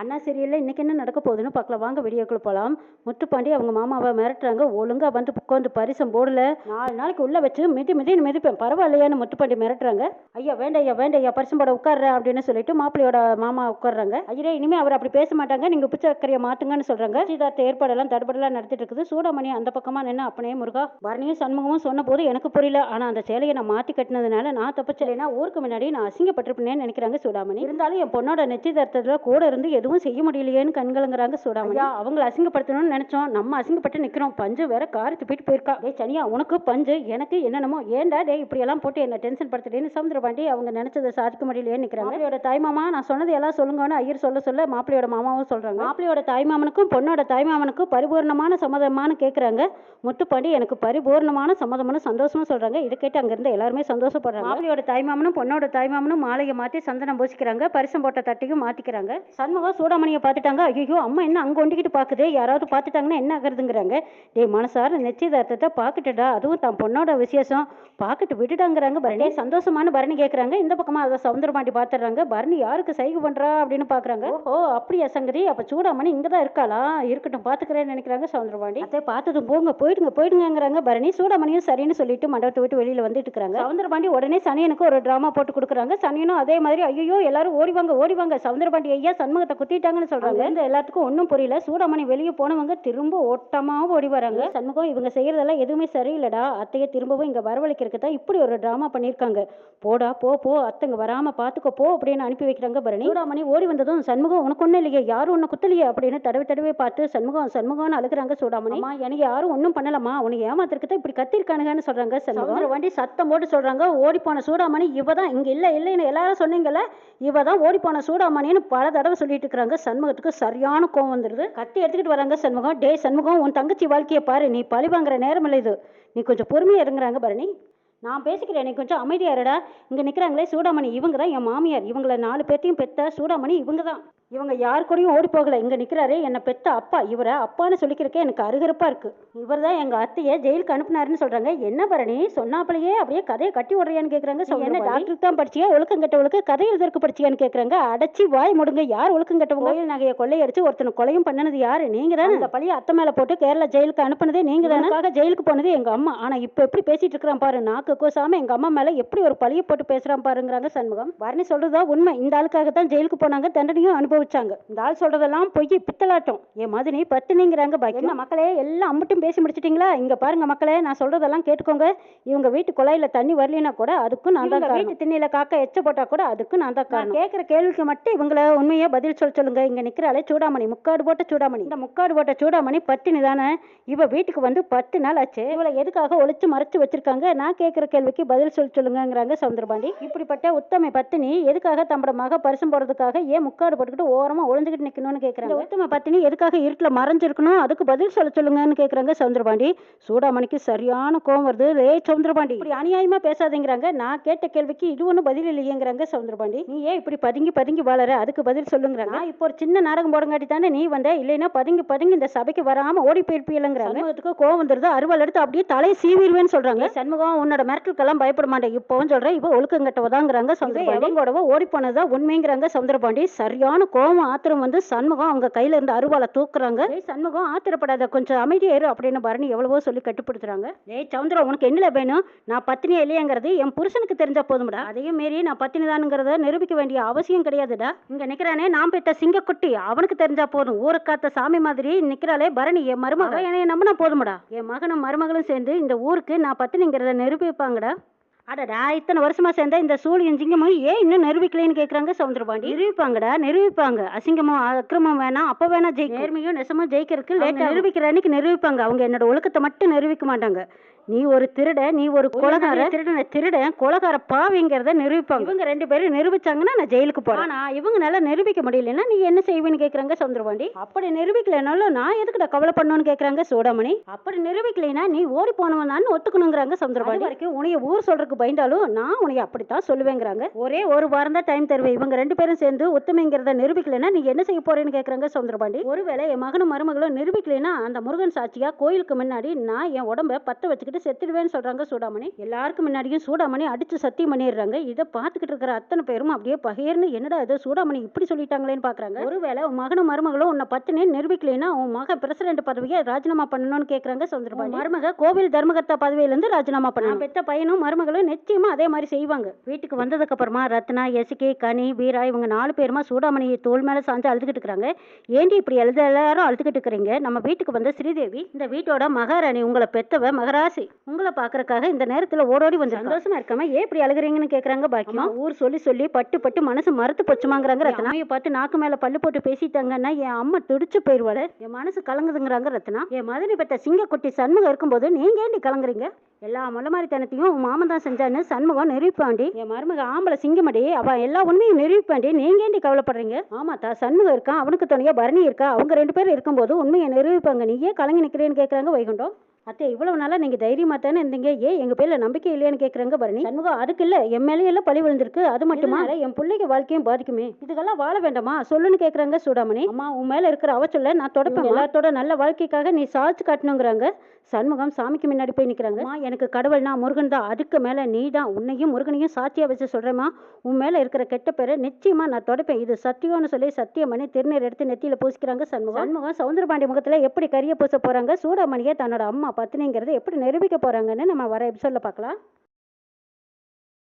அண்ணா சீரியலில் இன்றைக்கி என்ன நடக்க போகுதுன்னு பார்க்கலாம். வாங்க வீடியோக்குள்ள போகலாம் முத்துப்பாண்டி அவங்க மாமாவை மிரட்டுறாங்க. ஒழுங்காக வந்து உட்காந்து பரிசம் போடல. நாலு நாளைக்கு உள்ளே வச்சு மிதி மிதின்னு மிதிப்பேன். பரவாயில்லையான்னு முத்துப்பாண்டி மிரட்டுறாங்க. ஐயா வேண்டாம் ஐயா வேண்டாம் ஐயா பரிசம் போட உட்கார்ற அப்படின்னு சொல்லிட்டு மாப்பிள்ளையோட மாமா உட்கார்றாங்க. ஐயா இனிமே அவர் அப்படி பேச மாட்டாங்க. நீங்கள் பிச்சை மாற்றுங்கன்னு சொல்கிறாங்க சீதார்த்த ஏற்பாடெல்லாம் தடுபடலாம் நடத்திட்டு இருக்குது சூடாமணி அந்த பக்கமாக நின்று அப்பனே முருகா. பரணியும் சண்முகமும் சொன்ன போது எனக்கு புரியல. ஆனால் அந்த சேலையை நான் மாற்றி கட்டினதுனால நான் தப்பிச்சலைன்னா ஊருக்கு முன்னாடி நான் அசிங்கப்பட்டிருப்பேனேன்னு நினைக்கிறாங்க சூடாமணி. இருந்தாலும் என் பொண்ணோட நிச்சயதார்த்தத்தில் கூட இருந்து எதுவும் செய்ய முடியலையேன்னு கண்கலங்குறாங்க சூடாமணி. அவங்கள அசிங்கப்படுத்தணும்னு நினைச்சோம். நம்ம அசிங்கப்பட்டு நிக்கிறோம். பஞ்சு வேற காரி துப்பிட்டு போயிருக்கா. டேய் சனியா உனக்கு பஞ்சு எனக்கு என்னென்னமோ. ஏன்டா டேய் இப்படி எல்லாம் போட்டு என்ன டென்ஷன் படுத்துட்டேன்னு சமுத்திரபாண்டி அவங்க நினைச்சதை சாதிக்க முடியலையேன்னு நிக்கிறாங்க. மாப்பிளையோட தாய் மாமா நான் சொன்னது எல்லாம் சொல்லுங்கன்னு ஐயர் சொல்ல சொல்ல மாப்பிளையோட மாமாவும் சொல்றாங்க. மாப்பிளையோட தாய் மாமனுக்கும் பொண்ணோட தாய் மாமனுக்கும் பரிபூர்ணமான சம்மதமானு கேக்குறாங்க. முத்துப்பாண்டி எனக்கு பரிபூர்ணமான சம்மதம்னு சந்தோஷமா சொல்றாங்க. இதை கேட்டு அங்க இருந்து எல்லாருமே சந்தோஷப்படுறாங்க. மாப்பிளையோட தாய் மாமனும் பொண்ணோட தாய் மாமனும் மாலையை மாத்தி சந்தனம் பூசிக்கிறாங்க. பரிசம் போட்ட தட்டையும் மாத்திக்கிறாங்க. சண்முகம் சூடாமணியை பார்த்துட்டாங்க. ஐயோ அம்மா என்ன அங்க ஒண்டிக்கிட்டு பாக்குது? யாராவது பார்த்துட்டாங்கன்னா என்ன ஆகுறதுங்கிறாங்க. டேய் மனசார நிச்சயதார்த்தத்தை பார்க்கட்டுடா. அதுவும் தன் பொண்ணோட விசேஷம். பார்க்கட்டு விட்டுட்டாங்கிறாங்க பரணி. சந்தோஷமான பரணி கேட்குறாங்க இந்த பக்கமா அதை சவுந்தரபாண்டி பார்த்துடுறாங்க பரணி யாருக்கு சைகை பண்றா அப்படின்னு பார்க்கறாங்க ஓ அப்படியா சங்கதி? அப்ப சூடாமணி இங்க தான் இருக்காளா? இருக்கட்டும் பார்த்துக்கிறேன்னு நினைக்கிறாங்க சவுந்தரபாண்டி அதை பார்த்ததும் போங்க போயிடுங்க போயிடுங்கிறாங்க பரணி. சூடாமணியும் சரின்னு சொல்லிட்டு மண்டபத்தை விட்டு வெளியில வந்துட்டு இருக்காங்க. சவுந்தரபாண்டி உடனே சனியனுக்கு ஒரு டிராமா போட்டு கொடுக்குறாங்க. சனியனும் அதே மாதிரி ஐயோ எல்லாரும் ஓடிவாங்க ஓடிவாங்க. சவுந்தரபாண்டி ஐயா சண்முகத்தை குத்திட்டாங்கன்னு சொல்றாங்க. இந்த எல்லாத்துக்கும் ஒன்றும் புரியல. சூடாமணி வெளியே போனவங்க திரும்ப ஓட்டமா ஓடி வராங்க. சண்முகம் இவங்க செய்யறதெல்லாம் எதுவுமே சரியில்லடா. அத்தையை திரும்பவும் இங்க வரவழைக்கிறதுக்கு தான் இப்படி ஒரு டிராமா பண்ணியிருக்காங்க. போடா போ போ அத்தைங்க வராம பாத்துக்கோ போ அப்படின்னு அனுப்பி வைக்கிறாங்க பரணி. சூடாமணி ஓடி வந்ததும் சண்முகம் உனக்கு ஒன்றும் இல்லையே யாரும் ஒன்றும் குத்தலையே அப்படின்னு தடவை தடவை பார்த்து சண்முகம் சண்முகம்னு அழுகுறாங்க சூடாமணி. அம்மா எனக்கு யாரும் ஒன்றும் பண்ணலம்மா உனக்கு ஏமாத்திருக்கு தான் இப்படி கத்திருக்கானுங்கன்னு சொல்றாங்க சண்முகம். வண்டி சத்தம் போட்டு சொல்றாங்க. ஓடி போன சூடாமணி இவ தான் இங்க இல்ல இல்லைன்னு எல்லாரும் சொன்னீங்கல்ல இவ தான் ஓடி போன சூடாமணின்னு பல தடவை சொல்லிட்டு இருக்கிறாங்க சண்முகத்துக்கு சரியான கோவம் வந்துருது. கத்தி எடுத்துக்கிட்டு வராங்க சண்முகம். டே சண்முகம் உன் தங்கச்சி வாழ்க்கையை பாரு. நீ பழி வாங்குற நேரம் இல்லை இது. நீ கொஞ்சம் பொறுமையாக இருங்கிறாங்க பரணி. நான் பேசிக்கிறேன். நீ கொஞ்சம் அமைதியாரடா இங்கே நிற்கிறாங்களே சூடாமணி இவங்க தான் என் மாமியார். இவங்கள நாலு பேர்த்தையும் பெத்த சூடாமணி இவங்க தான். இவங்க யார் கூடயும் ஓடி போகல. இங்க நிக்கிறாரே என்னை பெத்த அப்பா. இவரை அப்பான்னு சொல்லிக்கிறக்கே எனக்கு அருகருப்பா இருக்கு. இவர் தான் எங்க அத்தையை ஜெயிலுக்கு அனுப்புனாருன்னு சொல்றாங்க. என்ன பரணி? சொன்னாப்பலையே அப்படியே கதையை கட்டி விடுறியான்னு கேக்குறாங்க. "நீ என்ன டாக்டருக்கு தான் படிச்சியா? ஒழுக்கம் கெட்டவளுக்கு கதை எழுதற்கு படிச்சியான்னு கேக்குறாங்க. அடைச்சி வாய் முடுங்க. யார் ஒழுக்கம் கெட்டவங்க? கோயில் நகையை கொள்ளையடிச்சு ஒருத்தனை கொலையும் பண்ணனது யாரு? நீங்க தானே. இந்த பழிய அத்தை மேல போட்டு கேரளா ஜெயிலுக்கு அனுப்புனதே நீங்க தானே. ஜெயிலுக்கு போனது எங்க அம்மா. ஆனா இப்ப எப்படி பேசிட்டு இருக்கிறான் பாரு. நாக்கு கோசாம எங்க அம்மா மேல எப்படி ஒரு பழிய போட்டு பேசுறான் பாருங்கிறாங்க சண்முகம். பரணி சொல்றதா உண்மை. இந்த ஆளுக்காக தான் ஜெயிலுக்கு போனாங்க. தண்டனையும் அனுபவிச்சாங்க இந்த ஆள் சொல்றதெல்லாம் பொய் பித்தலாட்டம். என் மதுனை பத்துனிங்கிறாங்க பாக்கி என்ன மக்களே எல்லாம் அம்பட்டும் பேசி முடிச்சிட்டீங்களா? இங்க பாருங்க மக்களே நான் சொல்றதெல்லாம் கேட்டுக்கோங்க. இவங்க வீட்டு குழாயில தண்ணி வரலினா கூட அதுக்கும் நான் தான் வீட்டு திண்ணையில காக்கா எச்ச போட்டா கூட அதுக்கும் நான் தான் காரணம். கேட்குற கேள்விக்கு மட்டும் இவங்கள உண்மையா பதில் சொல்ல சொல்லுங்க. இங்க நிக்கிறாளே சூடாமணி முக்காடு போட்ட சூடாமணி. இந்த முக்காடு போட்ட சூடாமணி பத்தினி தானே? இவ வீட்டுக்கு வந்து பத்து நாள் ஆச்சு. இவளை எதுக்காக ஒளிச்சு மறைச்சு வச்சிருக்காங்க? நான் கேட்குற கேள்விக்கு பதில் சொல்ல சொல்லுங்கங்கிறாங்க சவுந்தரபாண்டி. இப்படிப்பட்ட உத்தமை பத்தினி எதுக்காக தம்மோட மக பரிசம் போடுறதுக்காக ஏன் முக்காடு போட்டுக்கிட்டு ஓரமா ஒளிஞ்சுக்கிட்டு நிக்கணும்னு கேட்குறாங்க உத்தம பத்தினி எதுக்காக இருட்டில் மறைஞ்சிருக்கணும்? அதுக்கு பதில் சொல்ல சொல்லுங்கன்னு கேட்குறாங்க சவுந்தரபாண்டி. சூடாமணிக்கு சரியான கோவம் வருது. லே சவுந்தரபாண்டி. இப்படி அநியாயமா பேசாதீங்கிறாங்க. நான் கேட்ட கேள்விக்கு இது ஒன்றும் பதில் இல்லையேங்கிறாங்க சவுந்தரபாண்டி. நீ ஏன் இப்படி பதுங்கி பதுங்கி வாழற? அதுக்கு பதில் சொல்லுங்கிறாங்க. நான் இப்போ ஒரு சின்ன நாடகம் போடங்காட்டி தானே நீ வந்த? இல்லைன்னா பதுங்கி பதுங்கி இந்த சபைக்கு வராம ஓடி போயிருப்பீங்களங்கிறாங்க சண்முகத்துக்கு கோவம் வந்துருது. அருவாள் எடுத்து அப்படியே தலையை சீவிடுவேன்னு சொல்றாங்க. சண்முகம் உன்னோட மிரட்டலுக்கெல்லாம் பயப்பட மாட்டேன். இப்போவும் சொல்றேன். இப்போ ஒழுக்கங்கட்டவதாங்கிறாங்க சவுந்தரபாண்டி. கூடவோ ஓடி போனதா உண்மைங்கிறாங்க சவுந்தரபாண்டி. சரியான கோவம் ஆத்திரம் வந்து சண்முகம் அவங்க கையில இருந்து அருவாளை தூக்குறாங்க. ஏய் சண்முகம் ஆத்திரப்படாத. கொஞ்சம் அமைதியா இரு அப்படின்னு பரணி எவ்வளவோ சொல்லி கட்டுப்படுத்துறாங்க. ஏய் சவுந்தரம் உனக்கு என்னல வேணும்? நான் பத்தினியா இல்லையாங்கிறது என் புருஷனுக்கு தெரிஞ்சா போதும்டா. அதையும் மீறி நான் பத்தினி தானுங்கிறத நிரூபிக்க வேண்டிய அவசியம் கிடையாதுடா. இங்க நிக்கிறானே நான் பெற்ற சிங்கக்குட்டி அவனுக்கு தெரிஞ்சா போதும். ஊரை காத்த சாமி மாதிரி நிக்கிறாளே பரணி என் மருமக. என்னைய நம்பினா போதும்டா. என் மகனும் மருமகளும் சேர்ந்து இந்த ஊருக்கு நான் பத்தினிங்கிறத நிரூபிப்பாங்கடா. அடடா இத்தனை வருஷமா சேர்ந்த இந்த சூழியும் சிங்கமும் ஏன் இன்னும் நிரூபிக்கலைன்னு கேக்குறாங்க சவுந்தரபாண்டி. நிரூபிப்பாங்கடா நிரூபிப்பாங்க. அசிங்கமும் அக்கிரமம் வேணாம் அப்ப வேணா ஜெயிக்கும். நேர்மையும் நெசமும் ஜெயிக்கிறதுக்கு லேட்டா நிரூபிக்கிற அன்னைக்கு நிரூபிப்பாங்க. அவங்க என்னோட ஒழுக்கத்தை மட்டும் நிரூபிக்க மாட்டாங்க. நீ ஒரு திருட நீ ஒரு கொலகார. திருடன திருடன் கொலகார பாவிங்கிறத நிரூபிப்பாங்க. இவங்க ரெண்டு பேரும் நிரூபிச்சாங்கன்னா நான் ஜெயிலுக்கு போறேன். ஆனா இவங்கனால நிரூபிக்க முடியலன்னா நீ என்ன செய்வேன்னு கேக்குறாங்க சவுந்தரபாண்டி அப்படி நிரூபிக்கலைனாலும் நான் எதுக்குடா கவலை பண்ணணும்னு கேக்குறாங்க சூடாமணி? அப்படி நிரூபிக்கலைன்னா நீ ஓடி போனவன் தான் ஒத்துக்கணுங்கிறாங்க சவுந்தரபாண்டி வரைக்கும் உனைய ஊர் சொல்றதுக்கு பயந்தாலும் நான் உனைய அப்படித்தான் சொல்லுவேங்கிறாங்க. ஒரே ஒரு வாரம் தான் டைம் தருவேன் இவங்க ரெண்டு பேரும் சேர்ந்து ஒத்துமைங்கிறத நிரூபிக்கலைன்னா நீ என்ன செய்ய போறேன்னு கேக்குறாங்க சவுந்தரபாண்டி ஒருவேளை என் மகனும் மருமகளும் நிரூபிக்கலைன்னா அந்த முருகன் சாட்சியா கோயிலுக்கு முன்னாடி நான் என் உடம்ப பத்த வச்சுக்கிட்டு வச்சுக்கிட்டு செத்துடுவேன்னு சொல்றாங்க சூடாமணி. எல்லாருக்கும் முன்னாடியும் சூடாமணி அடிச்சு சத்தியம் பண்ணிடுறாங்க. இதை பார்த்துக்கிட்டு இருக்கிற அத்தனை பேரும் அப்படியே பகிர்னு என்னடா இது? சூடாமணி இப்படி சொல்லிட்டாங்களேன்னு பாக்குறாங்க. ஒருவேளை உன் மகனும் மருமகளும் உன்னை பத்தினே நிரூபிக்கலைன்னா உன் மகன் பிரசிடென்ட் பதவியை ராஜினாமா பண்ணணும்னு கேக்குறாங்க சுந்தரபாண்டி மருமக கோவில் தர்மகர்த்தா பதவியிலிருந்து ராஜினாமா பண்ணணும். பெத்த பையனும் மருமகளும் நிச்சயமா அதே மாதிரி செய்வாங்க. வீட்டுக்கு வந்ததுக்கு அப்புறமா ரத்னா எசிகே கனி வீரா இவங்க நாலு பேருமா சூடாமணி தோல் மேல சாஞ்சு அழுதுகிட்டு இருக்காங்க ஏண்டி இப்படி எழுத எல்லாரும் அழுதுகிட்டு இருக்கிறீங்க? நம்ம வீட்டுக்கு வந்த ஸ்ரீதேவி இந்த வீட்டோட மகாராணி உங்களை பெத்தவ மகராசி உங்களை பாக்குறதுக்காக இந்த நேரத்துல ஓடோடி வந்து சந்தோஷமா இருக்காம ஏன் இப்படி அழுகுறீங்கன்னு கேக்குறாங்க பாக்கியமா ஊர் சொல்லி சொல்லி பட்டு பட்டு மனசு மறுத்து போச்சுமாங்கிறாங்க ரத்னா. பார்த்து நாக்கு மேல பல்லு போட்டு பேசிட்டாங்கன்னா என் அம்மா துடிச்சு போயிருவாள. என் மனசு கலங்குதுங்கிறாங்க ரத்னா. என் மதுரை பெத்த சிங்கக்குட்டி சண்முகம் இருக்கும்போது நீங்க ஏண்டி கலங்குறீங்க? எல்லா முள்ளமாரித்தனத்தையும் உன் மாமன் தான் செஞ்சான்னு சண்முகம் நிரூபிப்பாண்டி. என் மருமக ஆம்பளை சிங்கமடி அவ எல்லா உண்மையும் நிரூபிப்பாண்டி. நீங்க ஏண்டி கவலைப்படுறீங்க? ஆமாத்தா சண்முகம் இருக்கான் அவனுக்கு துணையா பரணி இருக்கா? அவங்க ரெண்டு பேரும் இருக்கும்போது உண்மையை நிரூபிப்பாங்க. நீ ஏன் கலங்கி நிக்கிறேன்னு கேக்குறாங்க வைகுண்டம். அத்தை இவ்வளவு நாளா நீங்க தைரியமா தானே இருந்தீங்க? ஏன் எங்க பேர்ல நம்பிக்கை இல்லையான்னு கேக்குறாங்க பரணி. சண்முகம் அதுக்கு இல்ல. என் மேலேயும் எல்லாம் பழி விழுந்திருக்கு. அது மட்டுமா? என் பிள்ளைங்க வாழ்க்கையும் பாதிக்குமே. இதுக்கெல்லாம் வாழ வேண்டாமா? சொல்லுன்னு கேக்குறாங்க சூடாமணி. அம்மா உன் மேல இருக்கிற அவச்சொல்ல நான் தொடப்பேன் எல்லாத்தோட நல்ல வாழ்க்கைக்காக நீ சாதிச்சு காட்டணுங்கிறாங்க. சண்முகம் சாமிக்கு முன்னாடி போய் நிக்கிறாங்க. அம்மா எனக்கு கடவுள்னா முருகன் தான். அதுக்கு மேல நீ தான். உன்னையும் முருகனையும் சாட்சியா வச்சு சொல்றேம்மா. உன் மேல இருக்கிற கெட்ட பேரை நிச்சயமா நான் தொடப்பேன். இது சத்தியம்னு சொல்லி சத்தியம் பண்ணி திருநீர் எடுத்து நெத்தியில பூசிக்கிறாங்க சண்முகம். சண்முகம் சவுந்தரபாண்டி முகத்துல எப்படி கரிய பூச போறாங்க? சூடாமணியை தன்னோட அம்மா பத்தினிங்கிறத எப்படி நிரூபிக்க போறாங்கன்னு நம்ம வர எபிசோடில் பார்க்கலாம்.